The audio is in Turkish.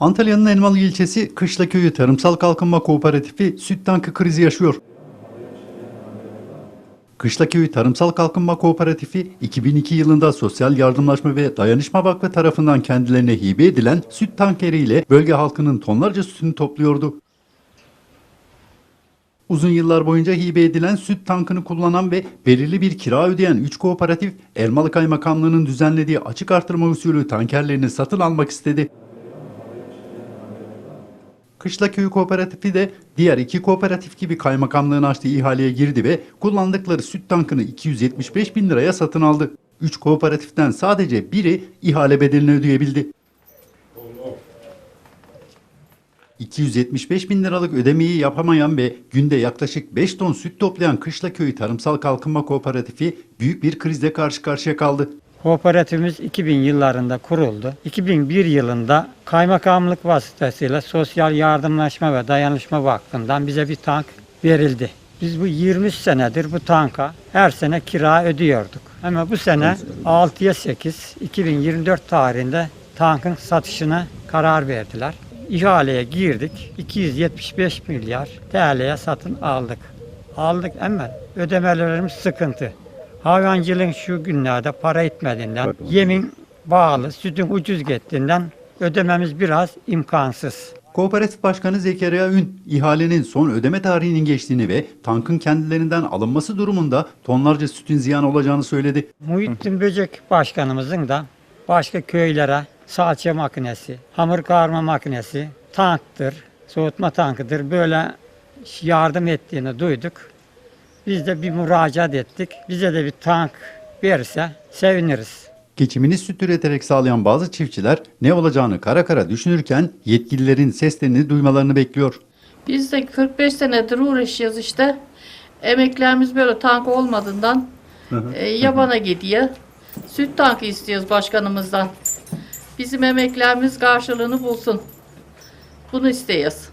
Antalya'nın Elmalı ilçesi Kışlaköy'ü Tarımsal Kalkınma Kooperatifi süt tankı krizi yaşıyor. Kışlaköy'ü Tarımsal Kalkınma Kooperatifi 2002 yılında Sosyal Yardımlaşma ve Dayanışma Vakfı tarafından kendilerine hibe edilen süt tankeriyle bölge halkının tonlarca sütünü topluyordu. Uzun yıllar boyunca hibe edilen süt tankını kullanan ve belirli bir kira ödeyen 3 kooperatif, Elmalı Kaymakamlığı'nın düzenlediği açık artırma usulü tankerlerini satın almak istedi. Kışlaköyü Kooperatifi de diğer iki kooperatif gibi kaymakamlığın açtığı ihaleye girdi ve kullandıkları süt tankını 275 bin liraya satın aldı. 3 kooperatiften sadece biri ihale bedelini ödeyebildi. 275 bin liralık ödemeyi yapamayan ve günde yaklaşık 5 ton süt toplayan Kışlaköyü Tarımsal Kalkınma Kooperatifi büyük bir krizle karşı karşıya kaldı. Kooperatifimiz 2000 yıllarında kuruldu. 2001 yılında kaymakamlık vasıtasıyla Sosyal Yardımlaşma ve Dayanışma Vakfı'ndan bize bir tank verildi. Biz bu 20 senedir bu tanka her sene kira ödüyorduk. Ama bu sene 6'ya 8 2024 tarihinde tankın satışına karar verdiler. İhaleye girdik. 275 milyar TL'ye satın aldık. Aldık ama ödemelerimiz sıkıntı. Hayvancılığın şu günlerde para etmediğinden, yemin bağlı, sütün ucuz gittiğinden ödememiz biraz imkansız. Kooperatif Başkanı Zekeriya Ün, ihalenin son ödeme tarihinin geçtiğini ve tankın kendilerinden alınması durumunda tonlarca sütün ziyan olacağını söyledi. Muhittin Böcek Başkanımızın da başka köylere salça makinesi, hamur karma makinesi, tanktır, soğutma tankıdır böyle yardım ettiğini duyduk. Biz de bir müracaat ettik. Bize de bir tank verirse seviniriz. Geçimini süt üreterek sağlayan bazı çiftçiler ne olacağını kara kara düşünürken yetkililerin seslerini duymalarını bekliyor. Biz de 45 senedir uğraşıyoruz işte. Emeklerimiz böyle tank olmadığından e, yabana gidiyor. Süt tankı istiyoruz başkanımızdan. Bizim emeklerimiz karşılığını bulsun. Bunu istiyoruz.